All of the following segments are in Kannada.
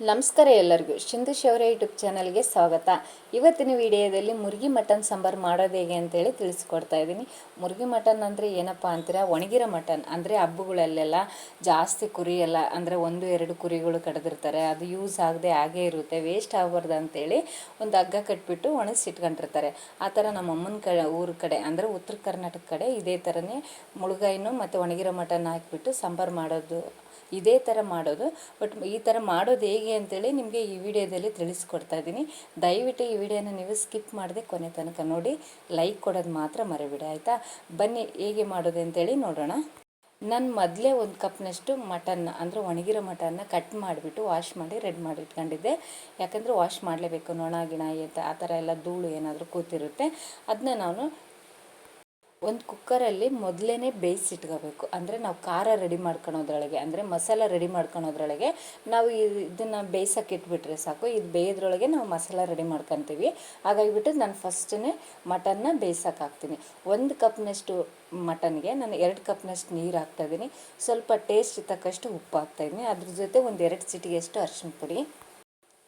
ನಮಸ್ಕಾರ ಎಲ್ಲರಿಗೂ. ಶಿಂದು ಶೌರ್ಯ ಯೂಟ್ಯೂಬ್ ಚಾನಲ್ಗೆ ಸ್ವಾಗತ. ಇವತ್ತಿನ ವಿಡಿಯೋದಲ್ಲಿ ಮುರುಗಿ ಮಟನ್ ಸಾಂಬಾರು ಮಾಡೋದು ಹೇಗೆ ಅಂತೇಳಿ ತಿಳಿಸ್ಕೊಡ್ತಾ ಇದ್ದೀನಿ. ಮುರುಗಿ ಮಟನ್ ಅಂದರೆ ಏನಪ್ಪ ಅಂತೀರಾ? ಒಣಗಿರೋ ಮಟನ್, ಅಂದರೆ ಹಬ್ಬಗಳಲ್ಲೆಲ್ಲ ಜಾಸ್ತಿ ಕುರಿ ಎಲ್ಲ, ಅಂದರೆ ಒಂದು, ಎರಡು ಕುರಿಗಳು ಕಡಿದಿರ್ತಾರೆ. ಅದು ಯೂಸ್ ಆಗದೆ ಹಾಗೇ ಇರುತ್ತೆ, ವೇಸ್ಟ್ ಆಗಬಾರ್ದು ಅಂತೇಳಿ ಒಂದು ಹಗ್ಗ ಕಟ್ಬಿಟ್ಟು ಒಣಗಿಸಿಟ್ಕೊಂಡಿರ್ತಾರೆ. ಆ ಥರ ನಮ್ಮ ಅಮ್ಮನ ಕಡೆ, ಊರ ಕಡೆ, ಅಂದರೆ ಉತ್ತರ ಕರ್ನಾಟಕ ಕಡೆ ಇದೇ ಥರನೇ ಮುಳುಗಾಯಿನೂ ಮತ್ತು ಒಣಗಿರೋ ಮಟನ್ ಹಾಕಿಬಿಟ್ಟು ಸಾಂಬಾರು ಮಾಡೋದು ಇದೇ ಥರ ಮಾಡೋದು. ಬಟ್ ಈ ಥರ ಮಾಡೋದು ಹೇಗೆ ಅಂತೇಳಿ ನಿಮಗೆ ಈ ವಿಡಿಯೋದಲ್ಲಿ ತಿಳಿಸ್ಕೊಡ್ತಾ ಇದ್ದೀನಿ. ದಯವಿಟ್ಟು ಈ ವಿಡಿಯೋನ ನೀವು ಸ್ಕಿಪ್ ಮಾಡದೆ ಕೊನೆ ತನಕ ನೋಡಿ, ಲೈಕ್ ಕೊಡೋದು ಮಾತ್ರ ಮರಿಬಿಡಿ, ಆಯಿತಾ? ಬನ್ನಿ ಹೇಗೆ ಮಾಡೋದು ಅಂತೇಳಿ ನೋಡೋಣ. ನಾನು ಮೊದಲೇ ಒಂದು ಕಪ್ನಷ್ಟು ಮಟನ್ ಅಂದರೆ ಒಣಗಿರೋ ಮಟನ್ನ ಕಟ್ ಮಾಡಿಬಿಟ್ಟು ವಾಶ್ ಮಾಡಿ ರೆಡಿ ಮಾಡಿ ಇಟ್ಕೊಂಡಿದ್ದೆ ಯಾಕಂದರೆ ವಾಶ್ ಮಾಡಲೇಬೇಕು ನೊಣ ಗಿಣ ಅಂತ ಆ ಥರ ಎಲ್ಲ ಧೂಳು ಏನಾದರೂ ಕೂತಿರುತ್ತೆ. ಅದನ್ನ ನಾನು ಒಂದು ಕುಕ್ಕರಲ್ಲಿ ಮೊದಲೇ ಬೇಯಿಸಿಟ್ಕೋಬೇಕು ಅಂದರೆ ನಾವು ಖಾರ ರೆಡಿ ಮಾಡ್ಕೊಳೋದ್ರೊಳಗೆ, ಅಂದರೆ ಮಸಾಲ ರೆಡಿ ಮಾಡ್ಕೊಳೋದ್ರೊಳಗೆ ನಾವು ಇದನ್ನು ಬೇಯಿಸೋಕೆ ಇಟ್ಬಿಟ್ರೆ ಸಾಕು. ಇದು ಬೇಯೋದ್ರೊಳಗೆ ನಾವು ಮಸಾಲ ರೆಡಿ ಮಾಡ್ಕೊತೀವಿ. ಹಾಗಾಗಿಬಿಟ್ಟು ನಾನು ಫಸ್ಟೇ ಮಟನ್ನ ಬೇಯಿಸೋಕೆ ಹಾಕ್ತೀನಿ. ಒಂದು ಕಪ್ನಷ್ಟು ಮಟನ್ಗೆ ನಾನು ಎರಡು ಕಪ್ನಷ್ಟು ನೀರು ಹಾಕ್ತಾಯಿದ್ದೀನಿ ಸ್ವಲ್ಪ ಟೇಸ್ಟ್ ತಕ್ಕಷ್ಟು ಉಪ್ಪು ಹಾಕ್ತಾಯಿದ್ದೀನಿ ಅದ್ರ ಜೊತೆ ಒಂದು ಎರಡು ಸಿಟಿಗೆಷ್ಟು ಅರಿಶಿನ ಪುಡಿ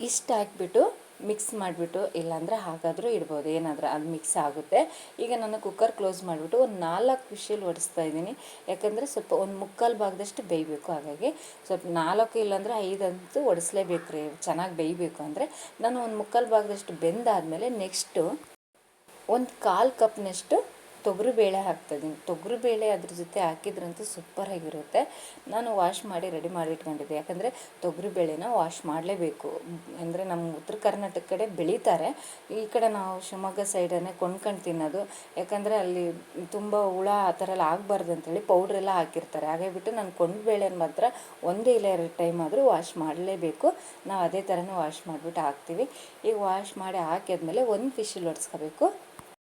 ಇಷ್ಟು ಹಾಕ್ಬಿಟ್ಟು ಮಿಕ್ಸ್ ಮಾಡಿಬಿಟ್ಟು ಇಲ್ಲಾಂದರೆ ಹಾಗಾದರೂ ಇಡ್ಬೋದು. ಏನಾದರೂ ಅದು ಮಿಕ್ಸ್ ಆಗುತ್ತೆ. ಈಗ ನಾನು ಕುಕ್ಕರ್ ಕ್ಲೋಸ್ ಮಾಡಿಬಿಟ್ಟು ಒಂದು ನಾಲ್ಕು ವಿಷಲ್ ಒಡಿಸ್ತಾ ಇದ್ದೀನಿ. ಯಾಕಂದರೆ ಸ್ವಲ್ಪ ಒಂದು ಮುಕ್ಕಾಲು ಭಾಗದಷ್ಟು ಬೇಯಬೇಕು. ಹಾಗಾಗಿ ಸ್ವಲ್ಪ ನಾಲ್ಕು ಇಲ್ಲಾಂದರೆ ಐದಂತೂ ಒಡಿಸ್ಲೇಬೇಕು ರೀ. ಚೆನ್ನಾಗಿ ಬೇಯಬೇಕು ಅಂದರೆ ನಾನು ಒಂದು ಮುಕ್ಕಾಲು ಭಾಗದಷ್ಟು ಬೆಂದಾದಮೇಲೆ ನೆಕ್ಸ್ಟು ಒಂದು ಕಾಲು ಕಪ್ನಷ್ಟು ತೊಗರಿಬೇಳೆ ಹಾಕ್ತಾಯಿದ್ದೀನಿ. ತೊಗರಿಬೇಳೆ ಅದ್ರ ಜೊತೆ ಹಾಕಿದ್ರಂತೂ ಸೂಪರಾಗಿರುತ್ತೆ ನಾನು ವಾಶ್ ಮಾಡಿ ರೆಡಿ ಮಾಡಿ ಇಟ್ಕೊಂಡಿದ್ದೆ. ತೊಗರಿ ಬೇಳೆನ ವಾಶ್ ಮಾಡಲೇಬೇಕು. ಅಂದರೆ ನಮ್ಮ ಉತ್ತರ ಕರ್ನಾಟಕ ಕಡೆ ಬೆಳೀತಾರೆ. ಈ ಕಡೆ ನಾವು ಶಿವಮೊಗ್ಗ ಸೈಡನ್ನೇ ಕೊಂಡ್ಕೊಂಡು ತಿನ್ನೋದು. ಯಾಕಂದರೆ ಅಲ್ಲಿ ತುಂಬ ಹುಳ ಆ ಥರ ಎಲ್ಲ ಆಗಬಾರ್ದು ಅಂತೇಳಿ ಪೌಡ್ರೆಲ್ಲ ಹಾಕಿರ್ತಾರೆ. ಹಾಗಾಗಿಬಿಟ್ಟು ನಾನು ಕೊಂಡ್ಬೇಳೆನ ಮಾತ್ರ ಒಂದೇ ಇಲ್ಲ ಎರಡು ಟೈಮ್ ಆದರೂ ವಾಶ್ ಮಾಡಲೇಬೇಕು. ನಾವು ಅದೇ ಥರನೇ ವಾಶ್ ಮಾಡಿಬಿಟ್ಟು ಹಾಕ್ತೀವಿ. ಈಗ ವಾಶ್ ಮಾಡಿ ಹಾಕಿದ್ಮೇಲೆ ಒಂದು ಫಿಶಿಲ್ ಹೊಡ್ಸ್ಕೋಬೇಕು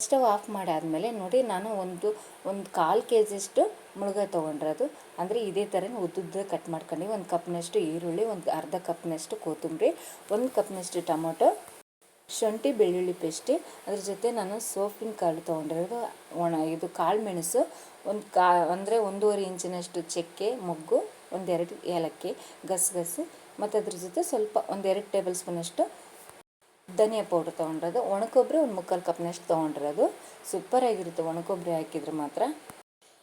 ಸ್ಟವ್ ಆಫ್ ಮಾಡಾದಮೇಲೆ ನೋಡಿ ನಾನು ಒಂದು ಒಂದು ಕಾಲು ಕೆ ಜಿಯಷ್ಟು ಮುಳುಗಾಯಿ ತೊಗೊಂಡಿರೋದು. ಅಂದರೆ ಇದೇ ಥರ ಉದ್ದುದ್ದ ಕಟ್ ಮಾಡ್ಕೊಂಡು. ಒಂದು ಕಪ್ನಷ್ಟು ಈರುಳ್ಳಿ, ಒಂದು ಅರ್ಧ ಕಪ್ನಷ್ಟು ಕೊತ್ತಂಬರಿ, ಒಂದು ಕಪ್ನಷ್ಟು ಟೊಮೊಟೊ, ಶುಂಠಿ, ಬೆಳ್ಳುಳ್ಳಿ ಪೇಸ್ಟಿ. ಅದ್ರ ಜೊತೆ ನಾನು ಸೋಪಿನ ಕಾಳು ತೊಗೊಂಡಿರೋದು. ಒಣ, ಇದು ಕಾಳು ಮೆಣಸು, ಒಂದು ಕಾ, ಅಂದರೆ ಒಂದೂವರೆ ಇಂಚಿನಷ್ಟು ಚಕ್ಕೆ, ಮೊಗ್ಗು, ಒಂದೆರಡು ಏಲಕ್ಕಿ, ಗಸಗಸೆ. ಮತ್ತು ಅದ್ರ ಜೊತೆ ಸ್ವಲ್ಪ, ಒಂದೆರಡು ಟೇಬಲ್ ಸ್ಪೂನಷ್ಟು ಧನಿಯಾ ಪೌಡ್ರ್ ತೊಗೊಂಡಿರೋದು. ಒಣಕೊಬ್ಬರಿ ಒಂದು ಮುಕ್ಕಾಲು ಕಪ್ನಷ್ಟು ತೊಗೊಂಡಿರೋದು. ಸೂಪರಾಗಿರುತ್ತೆ ಒಣಕೊಬ್ಬರಿ ಹಾಕಿದ್ರೆ ಮಾತ್ರ.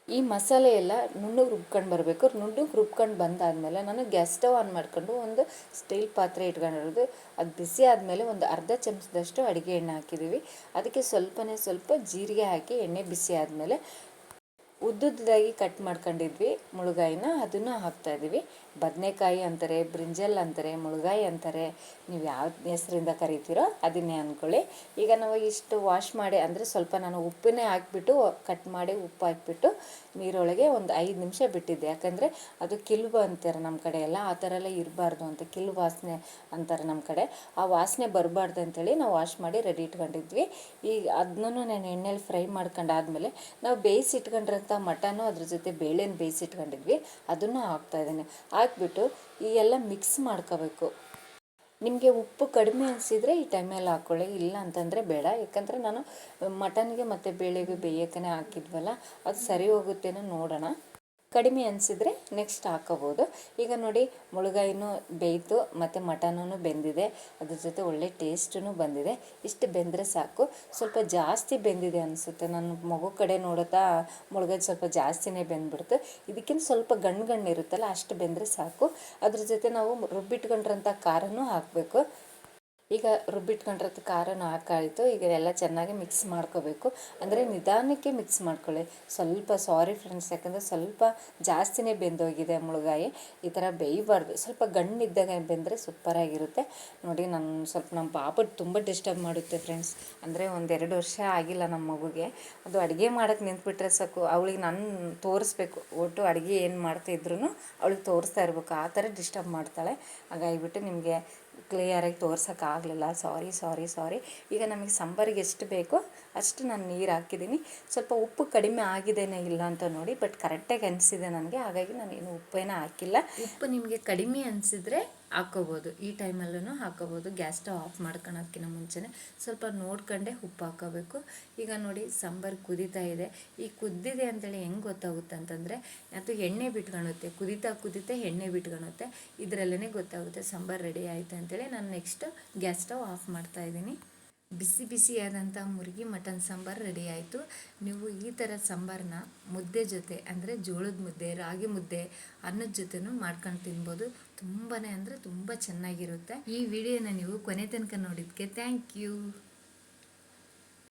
ಈ ಮಸಾಲೆ ಎಲ್ಲ ನುಣ್ಣಗೆ ರುಬ್ಕೊಂಡು ಬರಬೇಕು. ನುಣ್ಣಗೆ ರುಬ್ಕೊಂಡು ಬಂದಾದಮೇಲೆ ನಾನು ಗ್ಯಾಸ್ ಸ್ಟವ್ ಆನ್ ಮಾಡ್ಕೊಂಡು ಒಂದು ಸ್ಟೀಲ್ ಪಾತ್ರೆ ಇಟ್ಕೊಂಡಿರೋದು. ಅದು ಬಿಸಿ ಆದಮೇಲೆ ಒಂದು ಅರ್ಧ ಚಮಚದಷ್ಟು ಅಡುಗೆ ಎಣ್ಣೆ ಹಾಕಿದ್ದೀವಿ ಅದಕ್ಕೆ ಸ್ವಲ್ಪನೇ ಸ್ವಲ್ಪ ಜೀರಿಗೆ ಹಾಕಿ ಎಣ್ಣೆ ಬಿಸಿ ಆದಮೇಲೆ ಉದ್ದುದ್ದಾಗಿ ಕಟ್ ಮಾಡ್ಕೊಂಡಿದ್ವಿ ಮುಳುಗಾಯಿನ. ಅದನ್ನು ಹಾಕ್ತಾಯಿದ್ದೀವಿ ಬದನೆಕಾಯಿ ಅಂತಾರೆ, ಬ್ರಿಂಜಲ್ ಅಂತಾರೆ, ಮುಳುಗಾಯಿ ಅಂತಾರೆ, ನೀವು ಯಾವ ಹೆಸರಿಂದ ಕರಿತೀರೋ ಅದನ್ನೇ ಅಂದ್ಕೊಳ್ಳಿ. ಈಗ ನಾವು ಇಷ್ಟು ವಾಶ್ ಮಾಡಿ, ಅಂದರೆ ಸ್ವಲ್ಪ ನಾನು ಉಪ್ಪನ್ನೇ ಹಾಕಿಬಿಟ್ಟು ಕಟ್ ಮಾಡಿ ಉಪ್ಪು ಹಾಕಿಬಿಟ್ಟು ನೀರೊಳಗೆ ಒಂದು ಐದು ನಿಮಿಷ ಬಿಟ್ಟಿದ್ದೆ. ಯಾಕಂದರೆ ಅದು ಕಿಲ್ಬು ಅಂತಾರೆ ನಮ್ಮ ಕಡೆ ಎಲ್ಲ ಆ ಥರ ಎಲ್ಲ ಇರಬಾರ್ದು ಅಂತ ಕಿಲ್ ವಾಸನೆ ಅಂತಾರೆ ನಮ್ಮ ಕಡೆ. ಆ ವಾಸನೆ ಬರಬಾರ್ದು ಅಂತೇಳಿ ನಾವು ವಾಶ್ ಮಾಡಿ ರೆಡಿ ಇಟ್ಕೊಂಡಿದ್ವಿ. ಈಗ ಅದನ್ನೂ ನಾನು ಎಣ್ಣೆಲಿ ಫ್ರೈ ಮಾಡ್ಕೊಂಡಾದ್ಮೇಲೆ ನಾವು ಬೇಯಿಸಿ ಇಟ್ಕೊಂಡಿರೋಂಥ ಮಟನು ಅದ್ರ ಜೊತೆ ಬೇಳೆನ ಬೇಯಿಸಿಟ್ಕೊಂಡಿದ್ವಿ. ಅದನ್ನು ಹಾಕ್ತಾಯಿದ್ದೀನಿ ಹಾಕ್ಬಿಟ್ಟು ಈ ಎಲ್ಲ ಮಿಕ್ಸ್ ಮಾಡ್ಕೋಬೇಕು. ನಿಮಗೆ ಉಪ್ಪು ಕಡಿಮೆ ಅನಿಸಿದರೆ ಈ ಟೈಮಲ್ಲಿ ಹಾಕ್ಕೊಳ್ಳಿ ಇಲ್ಲ ಅಂತಂದರೆ ಬೇಡ. ಯಾಕಂದರೆ ನಾನು ಮಟನ್ಗೆ ಮತ್ತು ಬೇಳೆಗೆ ಬೇಯೋಕ್ಕೇ ಹಾಕಿದ್ವಲ್ಲ, ಅದು ಸರಿ ಹೋಗುತ್ತೇನೋ ನೋಡೋಣ. ಕಡಿಮೆ ಅನಿಸಿದರೆ ನೆಕ್ಸ್ಟ್ ಹಾಕೋಬೋದು. ಈಗ ನೋಡಿ, ಮುಳುಗಾಯಿನೂ ಬೇಯ್ತು, ಮತ್ತು ಮಟನೂ ಬೆಂದಿದೆ. ಅದ್ರ ಜೊತೆ ಒಳ್ಳೆ ಟೇಸ್ಟೂ ಬಂದಿದೆ. ಇಷ್ಟು ಬೆಂದರೆ ಸಾಕು. ಸ್ವಲ್ಪ ಜಾಸ್ತಿ ಬೆಂದಿದೆ ಅನಿಸುತ್ತೆ. ನನ್ನ ಮಗು ಕಡೆ ನೋಡುತ್ತಾ ಮುಳುಗಾಯಿ ಸ್ವಲ್ಪ ಜಾಸ್ತಿನೇ ಬೆಂದ್ಬಿಡ್ತು. ಇದಕ್ಕಿಂತ ಸ್ವಲ್ಪ ಗಣ್ಣು ಗಣ್ಣು ಇರುತ್ತಲ್ಲ ಅಷ್ಟು ಬೆಂದರೆ ಸಾಕು. ಅದ್ರ ಜೊತೆ ನಾವು ರುಬ್ಬಿಟ್ಕೊಂಡ್ರಂಥ ಖಾರನೂ ಹಾಕಬೇಕು. ಈಗ ರುಬ್ಬಿಟ್ಕೊಂಡಿರೋದು ಖಾರನೂ ಹಾಕಾಯಿತು. ಈಗ ಎಲ್ಲ ಚೆನ್ನಾಗಿ ಮಿಕ್ಸ್ ಮಾಡ್ಕೋಬೇಕು. ಅಂದರೆ ನಿಧಾನಕ್ಕೆ ಮಿಕ್ಸ್ ಮಾಡ್ಕೊಳ್ಳಿ. ಸ್ವಲ್ಪ ಸಾರಿ ಫ್ರೆಂಡ್ಸ್ ಯಾಕಂದರೆ ಸ್ವಲ್ಪ ಜಾಸ್ತಿನೇ ಬೆಂದೋಗಿದೆ ಮುಳುಗಾಯಿ. ಈ ಥರ ಬೇಯಬಾರ್ದು. ಸ್ವಲ್ಪ ಗಣ್ಣಿದ್ದಾಗ ಬೆಂದರೆ ಸೂಪರಾಗಿರುತ್ತೆ. ನೋಡಿ, ನಾನು ಸ್ವಲ್ಪ ನಮ್ಮ ಪಾಪ ತುಂಬ ಡಿಸ್ಟರ್ಬ್ ಮಾಡುತ್ತೆ ಫ್ರೆಂಡ್ಸ್ ಅಂದರೆ ಒಂದೆರಡು ವರ್ಷ ಆಗಿಲ್ಲ ನಮ್ಮ ಮಗುಗೆ. ಅದು ಅಡುಗೆ ಮಾಡೋಕ್ಕೆ ನಿಂತ್ಬಿಟ್ರೆ ಸಾಕು. ಅವಳಿಗೆ ನಾನು ತೋರಿಸ್ಬೇಕು. ಒಟ್ಟು ಅಡುಗೆ ಏನು ಮಾಡ್ತಾ ಮಾಡ್ತಾಯಿದ್ರು ಅವಳಿಗೆ ತೋರಿಸ್ತಾ ಇರಬೇಕು. ಆ ಥರ ಡಿಸ್ಟರ್ಬ್ ಮಾಡ್ತಾಳೆ. ಹಾಗಾಗಿಬಿಟ್ಟು ನಿಮಗೆ ಕ್ಲಿಯರಾಗಿ ತೋರ್ಸೋಕ್ಕಾಗಲಿಲ್ಲ ಸಾರಿ ಸಾರಿ ಸಾರಿ ಈಗ ನಮಗೆ ಸಾಂಬಾರಿಗೆ ಎಷ್ಟು ಬೇಕೋ ಅಷ್ಟು ನಾನು ನೀರು ಹಾಕಿದ್ದೀನಿ ಸ್ವಲ್ಪ ಉಪ್ಪು ಕಡಿಮೆ ಆಗಿದೆಯೇ ಇಲ್ಲ ಅಂತ ನೋಡಿ ಬಟ್ ಕರೆಕ್ಟಾಗಿ ಅನಿಸಿದೆ ನನಗೆ. ಹಾಗಾಗಿ ನಾನು ಏನು ಉಪ್ಪೇನ ಹಾಕಿಲ್ಲ. ಉಪ್ಪು ನಿಮಗೆ ಕಡಿಮೆ ಅನಿಸಿದ್ರೆ ಹಾಕ್ಕೋಬೋದು ಈ ಟೈಮಲ್ಲೂ ಹಾಕ್ಕೋಬೋದು ಗ್ಯಾಸ್ ಸ್ಟವ್ ಆಫ್ ಮಾಡ್ಕೊಳೋದಕ್ಕಿಂತ ಮುಂಚೆನೇ ಸ್ವಲ್ಪ ನೋಡ್ಕೊಂಡೆ ಉಪ್ಪು ಹಾಕೋಬೇಕು. ಈಗ ನೋಡಿ ಸಾಂಬಾರು ಕುದೀತಾ ಇದೆ. ಈ ಕುದ್ದಿದೆ ಅಂತೇಳಿ ಹೆಂಗೆ ಗೊತ್ತಾಗುತ್ತೆ ಅಂತಂದರೆ, ಅದು ಎಣ್ಣೆ ಬಿಟ್ಕೊಳುತ್ತೆ. ಕುದೀತಾ ಕುದೀತಾ ಎಣ್ಣೆ ಬಿಟ್ಕೊಳುತ್ತೆ. ಇದರಲ್ಲೇ ಗೊತ್ತಾಗುತ್ತೆ ಸಾಂಬಾರು ರೆಡಿ ಆಯಿತು ಅಂತೇಳಿ. ನಾನು ನೆಕ್ಸ್ಟ್ ಗ್ಯಾಸ್ ಸ್ಟವ್ ಆಫ್ ಮಾಡ್ತಾ ಇದ್ದೀನಿ. ಬಿಸಿ ಬಿಸಿಯಾದಂಥ ಮುರ್ಗಿ ಮಟನ್ ಸಾಂಬಾರು ರೆಡಿ ಆಯಿತು. ನೀವು ಈ ಥರ ಸಾಂಬಾರನ್ನ ಮುದ್ದೆ ಜೊತೆ ಅಂದರೆ ಜೋಳದ ಮುದ್ದೆ, ರಾಗಿ ಮುದ್ದೆ ಅನ್ನದ ಜೊತೆನೂ ಮಾಡ್ಕೊಂಡು ತಿನ್ಬೋದು. ತುಂಬಾ ಅಂದರೆ ತುಂಬ ಚೆನ್ನಾಗಿರುತ್ತೆ. ಈ ವಿಡಿಯೋನ ನೀವು ಕೊನೆ ತನಕ ನೋಡಿದ್ದಕ್ಕೆ ಥ್ಯಾಂಕ್ ಯು